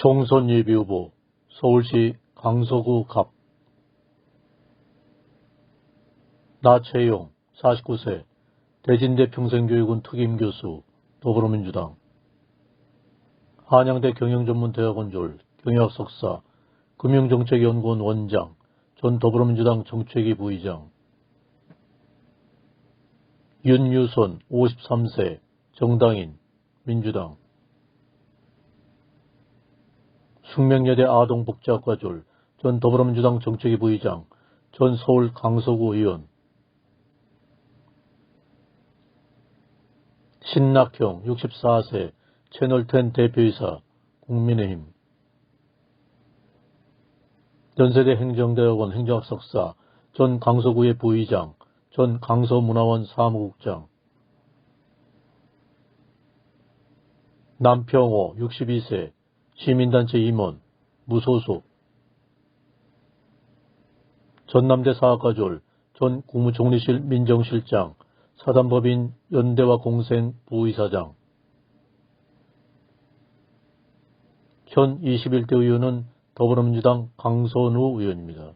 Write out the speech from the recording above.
총선 예비후보 서울시 강서구 갑. 나채용 49세 대진대 평생교육원 특임교수 더불어민주당. 한양대 경영전문대학원졸 경영학 석사 금융정책연구원 원장 전 더불어민주당 정책위 부의장. 윤유선 53세 정당인 민주당 숙명여대 아동복지학과 졸, 전 더불어민주당 정책위 부의장, 전 서울 강서구 의원, 신낙형 64세 채널10 대표이사 국민의힘. 연세대 행정대학원 행정학 석사 전 강서구의 부의장 전 강서문화원 사무국장. 남평호 62세 시민단체 임원, 무소속, 전남대 사학과졸, 전 국무총리실 민정실장, 사단법인 연대와 공생 부의사장, 현 21대 의원은 더불어민주당 강선우 의원입니다.